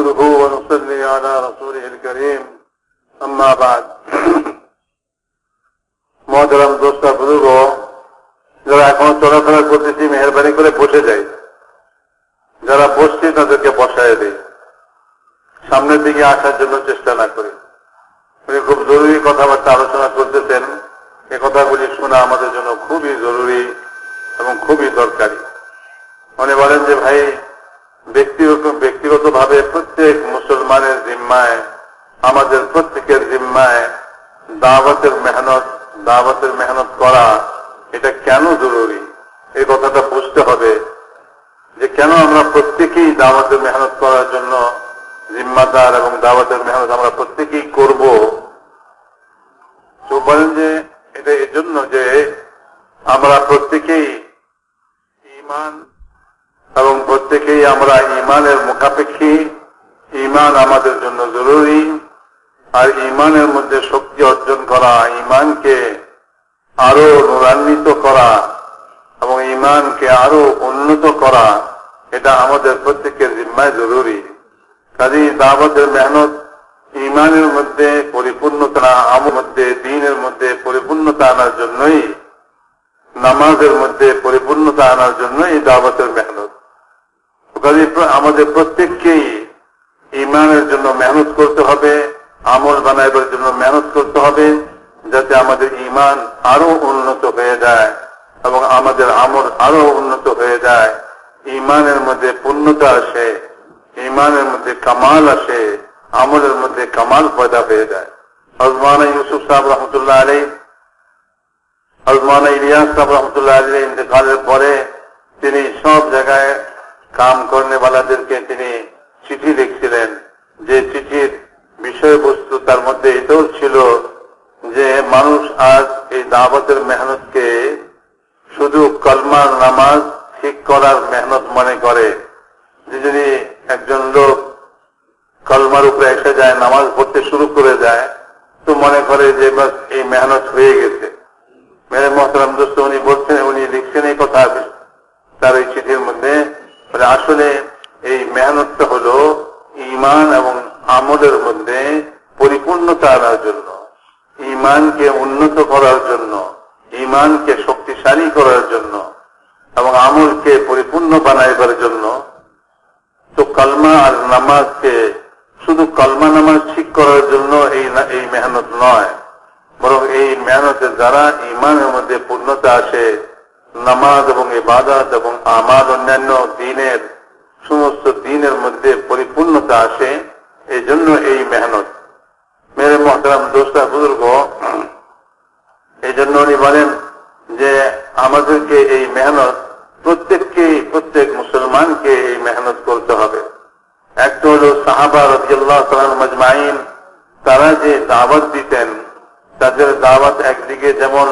نحمده ونصلي على رسوله الكريم أما بعد মহতরাম দোস্তা বুজুর্গ যারা এখনো চলাফেরা করতেছি মেহরবানি করে বসে যাই যারা বসছি তাদেরকে বসায় দেয় সামনের দিকে আসার জন্য চেষ্টা না করি উনি খুব জরুরি কথাবার্তা আলোচনা করতেছেন এ কথাগুলি শোনা আমাদের জন্য খুবই জরুরি এবং খুবই দরকারি উনি বলেন যে ভাই ব্যক্তিগত ব্যক্তিগতভাবে প্রত্যেক মুসলমানের জিম্মায়, আমাদের প্রত্যেকের জিম্মায় দাওয়াতের মেহনত দাওয়াতের মেহনত করা, এটা কেন জরুরি? এই কথাটা বুঝতে হবে যে কেন আমরা প্রত্যেকেই দাওয়াতের মেহনত করার জন্য জিম্মাদার এবং দাওয়াতের মেহনত আমরা প্রত্যেকেই করব। তো বলেন যে এটা এই জন্য যে আমরা প্রত্যেকেই ইমান এবং প্রত্যেকেই আমরা ইমানের মুখাপেক্ষী। ইমান আমাদের জন্য জরুরি। আর ইমানের মধ্যে শক্তি অর্জন করা ইমানকে আরও নূরান্বিত করা এবং ইমানকে আরও উন্নত করা, এটা আমাদের প্রত্যেকের জিম্মায় জরুরি। কাজী দাওয়াতের মেহনত ইমানের মধ্যে পরিপূর্ণতা আমার মধ্যে, দিনের মধ্যে পরিপূর্ণতা আনার জন্যই, নামাজের মধ্যে পরিপূর্ণতা আনার জন্যই দাওয়াতের মেহনত। আমাদের প্রত্যেককেই ইমানের জন্য মেহনত করতে হবে, আমল বানাইবার জন্য মেহনত করতে হবে, যাতে আমাদের ইমান আরও উন্নত হয়ে যায় এবং আমাদের আমল আরও উন্নত হয়ে যায়। ইমানের মধ্যে পূর্ণতা আসে, ইমানের মধ্যে কামাল আসে, আমলের মধ্যে কামাল পয়দা হয়ে যায়। হজমানা ইউসুফ সাহেব রহমতুল্লাহ আলী হজমানা ইলিয়াস সাহেব রহমতুল্লাহ আলী ইন্তকালের পরে তিনি সব জায়গায় কাম করেনেওয়ালাদেরকে তিনি চিঠি লিখছিলেন। যে চিঠির বিষয়বস্তু তার মধ্যে এটাও ছিল যে মানুষ আজ এই দাওয়াতের মেহনতকে শুধু কলমার নামাজ ঠিক করার মেহনত মনে করে। যে যদি একজন লোক কলমার উপরে এসে যায়, নামাজ পড়তে শুরু করে যায় তো মনে করে যে এই মেহনত হয়ে গেছে। মেরে মহতরাম দোস্ত উনি বলছেন, উনি লিখছেন এই কথা তার এই চিঠির মধ্যে আসলে এই মেহনতটা হলো ইমান এবং আমলের মধ্যে পরিপূর্ণতা আনার জন্য। ইমানকে উন্নত করার জন্য ইমানকে শক্তিশালী করার জন্য এবং আমলকে পরিপূর্ণ বানাইবার জন্য তো কালমা আর নামাজকে শুধু কালমা নামাজ ঠিক করার জন্য এই এই মেহনত নয়, বরং এই মেহনতের দ্বারা ইমানের মধ্যে পূর্ণতা আসে নামাজ এবং ইবাদত এবং আমার অন্যান্য দিনের সমস্ত দিনের মধ্যে পরিপূর্ণতা আসে এই জন্য এই মেহনত। মেরে মহতারাম দোস্তা বুজুর্গ এই জন্য উনি বলেন যে, আমাদেরকে এই মেহনত, প্রত্যেককে, প্রত্যেক মুসলমানকে এই মেহনত করতে হবে। একটা হল সাহাবা রবিআল্লাহ মজমাইন তারা যে দাওয়াত দিতেন, তাদের দাওয়াত একদিকে যেমন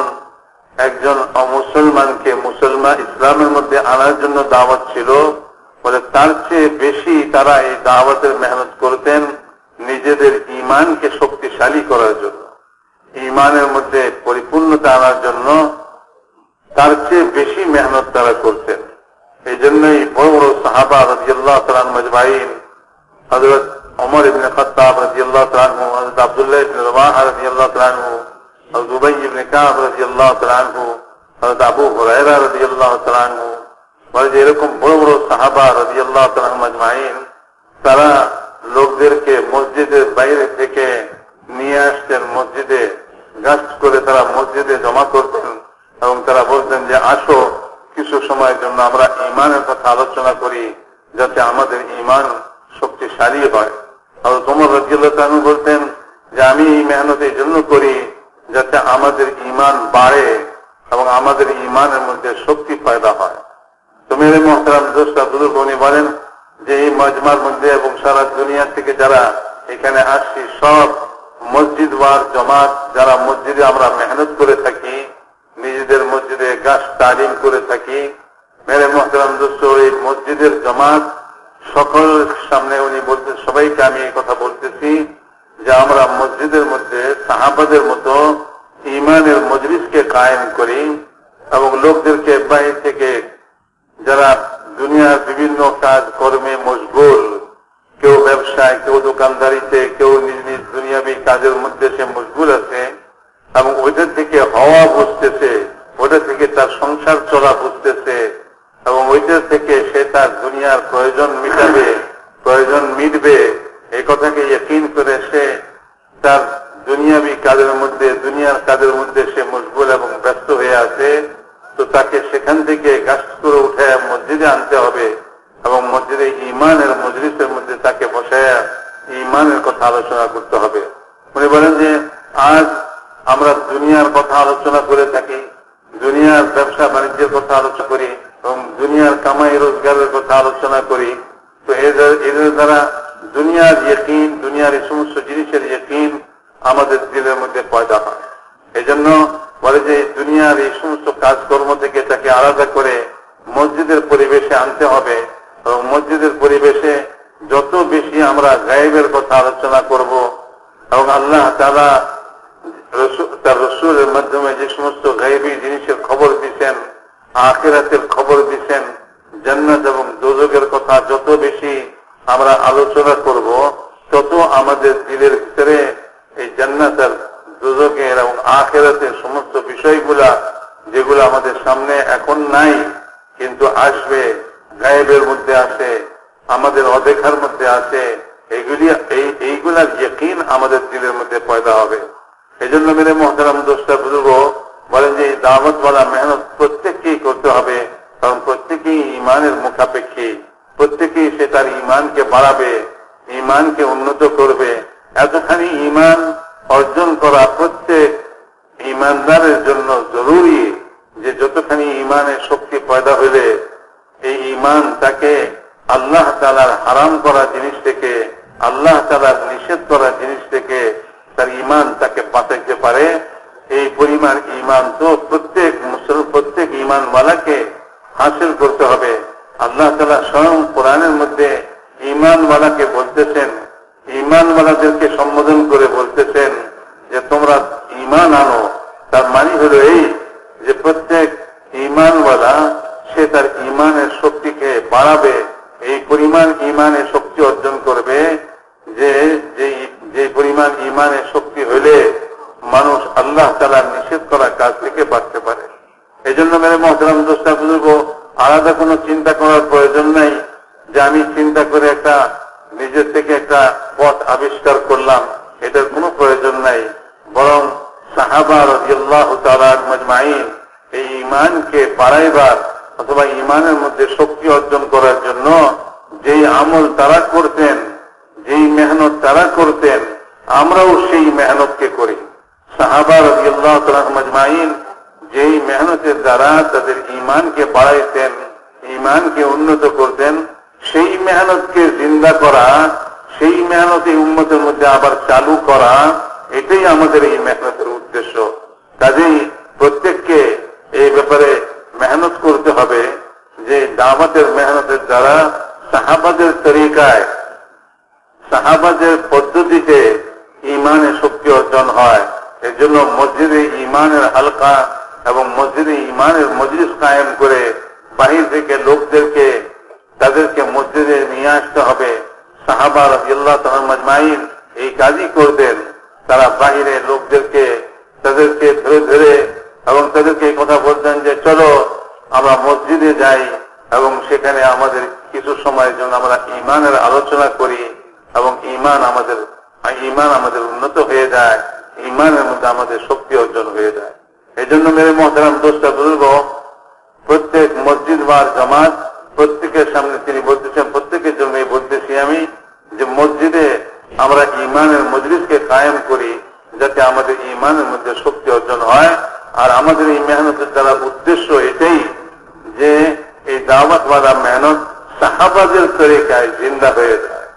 একজন অমুসলমানকে মুসলমান ইসলামের মধ্যে আনার জন্য দাওয়াত ছিল বলে তার চেয়ে বেশি তারা এই দাওয়াতের মেহনত করতেন নিজেদের ইমানকে শক্তিশালী করার জন্য। ইমানের মধ্যে পরিপূর্ণতা আনার জন্য তার চেয়ে বেশি মেহনত তারা করতেন। এই জন্যই বড় বড় সাহাবা রাজিয়াল্লাহ তালান মজবাইন হজরত অমর ইবনে খত্তাব রাজিয়াল্লাহ তালানহু হজরত আবদুল্লাহ রাজিয়াল্লাহ তালানহু বড় সাহাবা রাজিয়াল্লাহ তালান মজমাইন তারা লোকদেরকে মসজিদের বাইরে থেকে নিয়ে আসতেন, মসজিদে তারা মসজিদে জমা করতেন এবং তারা বলতেন যে, আসো, কিছু সময়ের জন্য আমরা ইমানের কথা আলোচনা করি, যাতে আমাদের ইমান শক্তিশালী হয়। আর তোমার রাজিউল্লাহ বলতেন যে, আমি এই মেহনত জন্য করি যাতে আমাদের ইমান বাড়ে এবং আমাদের ইমানের মধ্যে শক্তি পয়দা হয়। তো মেরে মহতারাম বুজুর্গ উনি বলেন যে এই মজমার মধ্যে এবং সারা দুনিয়া থেকে যারা এখানে আসছি, সব মসজিদ ওয়ার জমাত, যারা মসজিদে আমরা মেহনত করে থাকি, নিজেদের মসজিদে গাছ তালিম করে থাকি, মেরে মহতারাম দোস্ত এই মসজিদের জমাত সকল সামনে উনি বলতে সবাইকে আমি এই কথা বলতেছি যে আমরা মসজিদের মধ্যে, সাহাবাদের মতো ইমানের মজলিসকে কায়েম করি এবং লোকদেরকে বাহির থেকে যারা দুনিয়ার বিভিন্ন কাজ কর্মে মশগুল, কেউ ব্যবসায়, কেউ দোকানদারিতে, কেউ নিজ নিজ দুনিয়াবী কাজের মধ্যে সে মশগুল আছে এবং ওদের থেকে হওয়া বুঝতেছে ওটা থেকে তার সংসার চলা বুঝতেছে এবং ওইটা থেকে সে তার দুনিয়ার প্রয়োজন মিটাবে, প্রয়োজন মিটবে এই কথাকে ইয়কিন করে সে তার দুনিয়াবী কাজের মধ্যে দুনিয়ার কাজের মধ্যে সে মশগুল এবং ব্যস্ত হয়ে আছে, তো তাকে সেখান থেকে গাছ করে উঠে মসজিদে আনতে হবে এবং মসজিদে ইমানের মজলিসের মধ্যে তাকে বসায় ইমানের কথা আলোচনা করতে হবে। উনি বলেন যে, আজ আমরা দুনিয়ার কথা আলোচনা করে থাকি, দুনিয়ার ব্যবসা বাণিজ্যের কথা আলোচনা করি এবং দুনিয়ার কামাই রোজগারের কথা আলোচনা করি। তো এদের দ্বারা দুনিয়ার ইয়কিন, দুনিয়ার এই সমস্ত জিনিসের ইয়কিন আমাদের দিলের মধ্যে পয়দা হয়। এই জন্য বলে যে দুনিয়ার এই সমস্ত কাজকর্ম থেকে তাকে আলাদা করে মসজিদের পরিবেশে আনতে হবে। এবং মসজিদের পরিবেশে যত বেশি আমরা গায়েবের কথা আলোচনা করব এবং আল্লাহ তারা তার রসুলের মাধ্যমে যে সমস্ত গায়েবী জিনিসের খবর দিচ্ছেন আখেরাতের খবর দিচ্ছেন জান্নাত এবং দোজকের কথা যত বেশি আমরা আলোচনা করব, তত আমাদের দিলের ভিতরে এই জান্নাতের দুজকের এবং আখেরাতের সমস্ত বিষয়গুলা যেগুলো আমাদের সামনে এখন নাই, কিন্তু আসবে, গায়েবের মধ্যে আছে, আমাদের অদেখার মধ্যে আছে এইগুলি এই, এইগুলার ইয়কিন আমাদের দিলের মধ্যে পয়দা হবে। এই জন্য মেরে মহতারাম দোষটা বুজুর্গ বলেন যে এই দাওয়াতওয়ালা মেহনত প্রত্যেককেই করতে হবে, কারণ প্রত্যেকেই ইমানের মুখাপেক্ষী, প্রত্যেকেই সে তার ইমানকে বাড়াবে ইমানকে উন্নত করবে। এতখানি ইমান ইমানদারের জন্য জরুরি যে যতখানি ইমানের শক্তি পয়দা হইলে এই ইমান তাকে আল্লাহ তালার হারাম করা জিনিস থেকে, আল্লাহ তালার নিষেধ করা জিনিস থেকে তার ইমান তাকে বাঁচাইতে পারে। এই পরিমাণ ইমান তো প্রত্যেক মুসলমান, প্রত্যেক ইমানওয়ালাকে হাসিল করতে হবে। আল্লাহ তালা স্বয়ং কোরআনের মধ্যে ইমানওয়ালাকে বলতেছেন, ইমানওয়ালাদেরকে সম্বোধন করে বলতেছেন যে তোমরা ইমান আনো তার মানে হলো এই যে প্রত্যেক ইমানওয়ালা সে তার ইমানের শক্তিকে বাড়াবে। এই পরিমাণ ইমানের শক্তি অর্জন করবে যে যে পরিমাণ ইমানের শক্তি হইলে মানুষ আল্লাহ তালার নিষেধ করা কাজ থেকে বাঁচতে পারে। এই জন্য মেরে মহতরাম দোষটা বুঝব আলাদা কোনো চিন্তা করার প্রয়োজন নাই যে আমি চিন্তা করে একটা নিজের থেকে একটা পথ আবিষ্কার করলাম। এটার কোনো প্রয়োজন নাই। বরং করার জন্য যেই মেহনত তারা করি। সাহাবার মজমাইন যেই মেহনতের দ্বারা তাদের ইমানকে বাড়াইতেন ইমানকে উন্নত করতেন, সেই মেহনতকে জিন্দা করা, সেই মেহনত উন্মতের মধ্যে আবার চালু করা এটাই আমাদের এই মেহনতের উদ্দেশ্য। কাজেই প্রত্যেককে এই ব্যাপারে মেহনত করতে হবে যে দাওয়াতের মেহনতের দ্বারা সাহাবাদের তরিকায়, সাহাবাদের পদ্ধতিতে ইমানের শক্তি অর্জন হয়। এর জন্য মসজিদে ইমানের হালকা এবং মসজিদে ইমানের মজলিস কায়েম করে বাহির থেকে লোকদেরকে, তাদেরকে মসজিদে নিয়ে আসতে হবে। সাহাবা রাজিয়াল্লাহ মজমাইন এই কাজই করতেন। তারা বাহিরে লোকদেরকে, তাদেরকে ধরে ধরে এবং তাদেরকে কথা বলতেন যে, চলো, আমরা মসজিদে যাই এবং সেখানে আমাদের কিছু সময়ের জন্য আমরা ইমানের আলোচনা করি এবং ইমান আমাদের ইমান আমাদের উন্নত হয়ে যায় ইমানের মধ্যে আমাদের শক্তি অর্জন হয়ে যায়। এই জন্য মেরে মহতারাম দোষটা বুঝব প্রত্যেক মসজিদ বা জামাত, প্রত্যেকের সামনে তিনি বলতেছেন, প্রত্যেকের জন্য বলতেছি আমি যে মসজিদে আমরা ইমানের মজলিসকে কায়েম করি যাতে আমাদের ইমানের মধ্যে শক্তি অর্জন হয়। আর আমাদের এই মেহনতের দ্বারা উদ্দেশ্য এটাই যে এই দাওয়াত বাদা মেহনত সাহাবাদের তরিকায় জিন্দা হয়ে যায়।